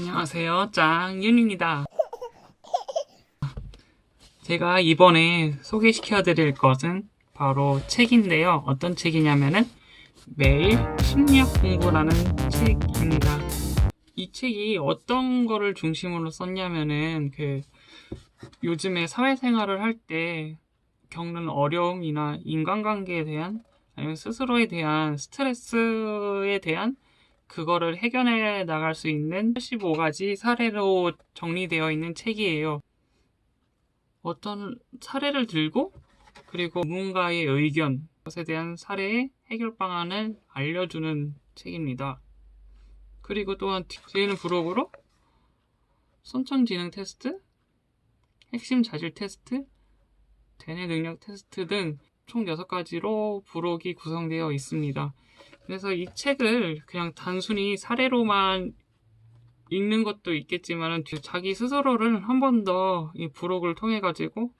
안녕하세요. 짱윤입니다. 제가 이번에 소개시켜 드릴 것은 바로 책인데요. 어떤 책이냐면은 매일 심리학 공부라는 책입니다. 이 책이 어떤 거를 중심으로 썼냐면은 그 요즘에 사회생활을 할 때 겪는 어려움이나 인간관계에 대한 아니면 스스로에 대한 스트레스에 대한 그거를 해결해 나갈 수 있는 85가지 사례로 정리되어 있는 책이에요. 어떤 사례를 들고 그리고 누군가의 의견, 것에 대한 사례의 해결 방안을 알려주는 책입니다. 그리고 또한 뒤에는 부록으로 선천지능 테스트, 핵심 자질 테스트, 대뇌 능력 테스트 등 총 6가지로 부록이 구성되어 있습니다. 그래서 이 책을 그냥 단순히 사례로만 읽는 것도 있겠지만 자기 스스로를 한 번 더 이 부록을 통해 가지고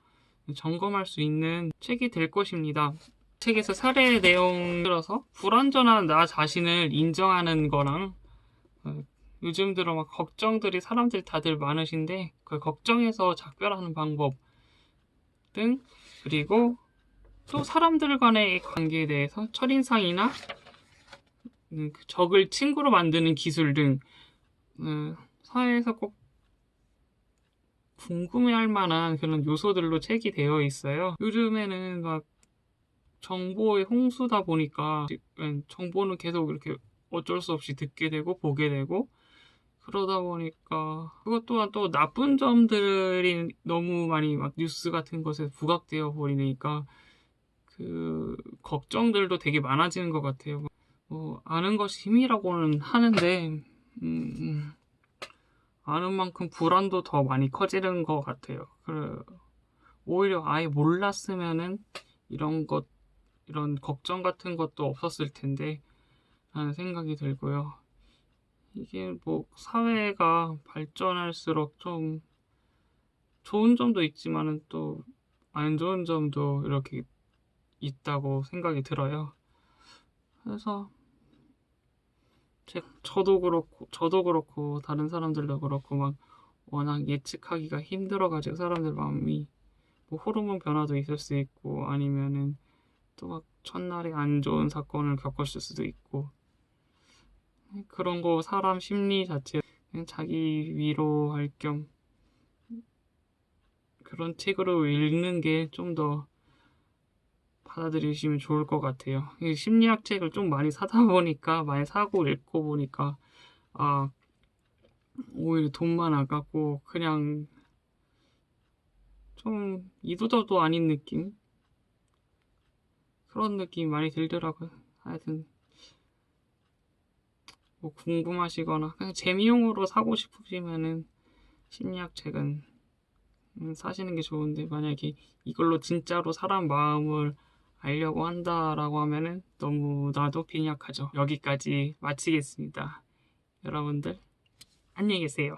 점검할 수 있는 책이 될 것입니다. 책에서 사례 내용 들어서 불완전한 나 자신을 인정하는 거랑 어, 요즘 들어 막 걱정들이 사람들 다들 많으신데 그 걱정에서 작별하는 방법 등 그리고 또 사람들 간의 관계에 대해서 첫인상이나 적을 친구로 만드는 기술 등 음, 사회에서 꼭 궁금해할 만한 그런 요소들로 책이 되어 있어요. 요즘에는 막 정보의 홍수다 보니까 음, 정보는 계속 이렇게 어쩔 수 없이 듣게 되고 보게 되고 그러다 보니까 그것 또한 또 나쁜 점들이 너무 많이 막 뉴스 같은 것에 부각되어 버리니까 그 걱정들도 되게 많아지는 것 같아요. 뭐 아는 것이 힘이라고는 하는데 음, 음, 아는 만큼 불안도 더 많이 커지는 것 같아요. 오히려 아예 몰랐으면은 이런 것 이런 걱정 같은 것도 없었을 텐데 라는 생각이 들고요. 이게 뭐 사회가 발전할수록 좀 좋은 점도 있지만은 또 안 좋은 점도 이렇게 있다고 생각이 들어요. 그래서 제, 저도 그렇고 저도 그렇고 다른 사람들도 그렇고 막 워낙 예측하기가 힘들어가지고 사람들 마음이 뭐 호르몬 변화도 있을 수 있고 아니면은 또 막 첫날에 안 좋은 사건을 겪었을 수도 있고. 그런 거 사람 심리 자체 그냥 자기 위로할 겸 그런 책으로 읽는 게 좀 더 받아들이시면 좋을 것 같아요. 이 심리학 책을 좀 많이 사다 보니까 많이 사고 읽고 보니까 아 오히려 돈만 아깝고 그냥 좀 이도저도 아닌 느낌 그런 느낌이 많이 들더라고요. 하여튼 뭐 궁금하시거나 그냥 재미용으로 사고 싶으시면은 심리학 책은 음, 사시는 게 좋은데 만약에 이걸로 진짜로 사람 마음을 알려고 한다라고 하면은 너무 나도 빈약하죠. 여기까지 마치겠습니다. 여러분들 안녕히 계세요.